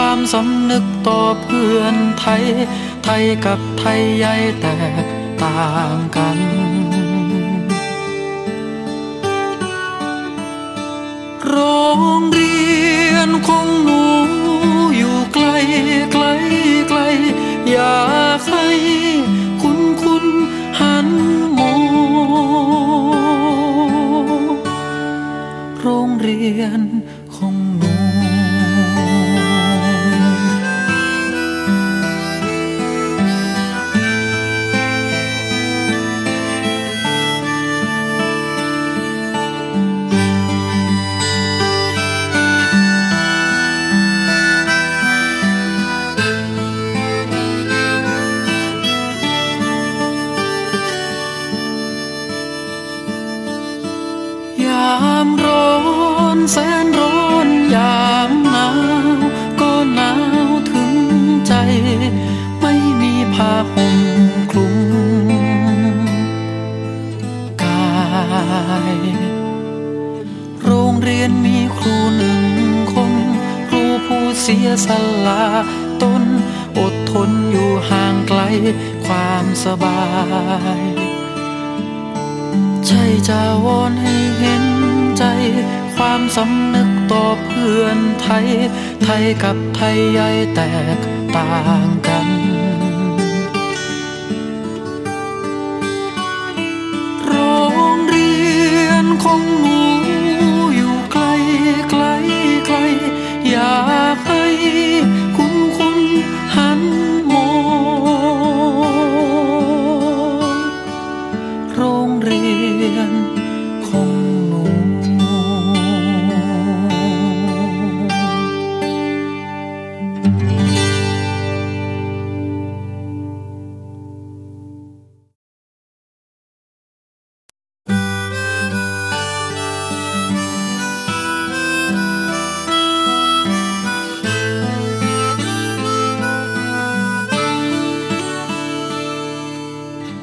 ความสำนึกต่อเพื่อนไทย ไทยกับไทยใหญ่แตกต่างกันโรงเรียนของหนูอยู่ไกลไกลไกล อยากให้คุณคุณหันมองโรงเรียนามร้อนแสนร้อนยามหนาวก็หนาวถึงใจ ไม่มีผ้าห่มคลุมกาย โรงเรียนมีครูหนึ่งคน ครูผู้เสียสละตนอดทนอยู่ห่างไกลความสบายใช่จะวอนให้เห็น ใจ ความสำนึกต่อเพื่อนไทย ไทยกับไทยใหญ่แตกต่างกัน โรงเรียนของหนู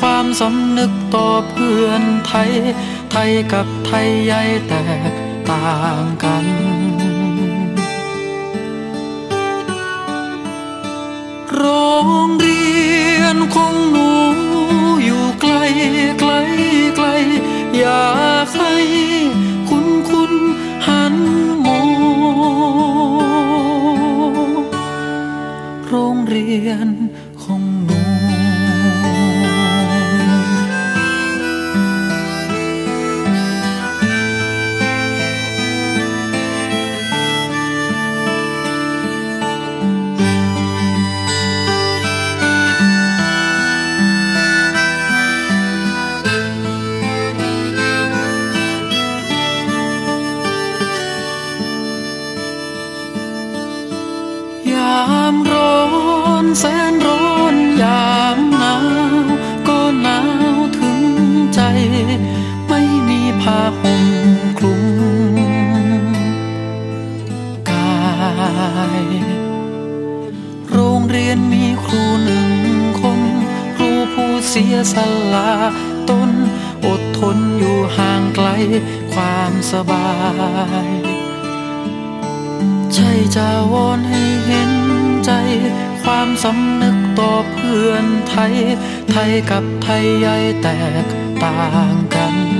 ความสำนึกต่อเพื่อนไทย ไทยกับไทยใหญ่แตกต่างกันโรงเรียนของหนูอยู่ไกลามร้อนแสนร้อนยามหนาวก็หนาวถึงใจ ไม่มีผ้าห่มคลุมกาย โรงเรียนมีครูหนึ่งคน ครูผู้เสียสละตนอดทนอยู่ห่างไกลความสบาย ใช่จะวอนให้เห็นใจ ความสำนึกต่อเพื่อนไทย ไทยกับไทยใหญ่แตกต่างกัน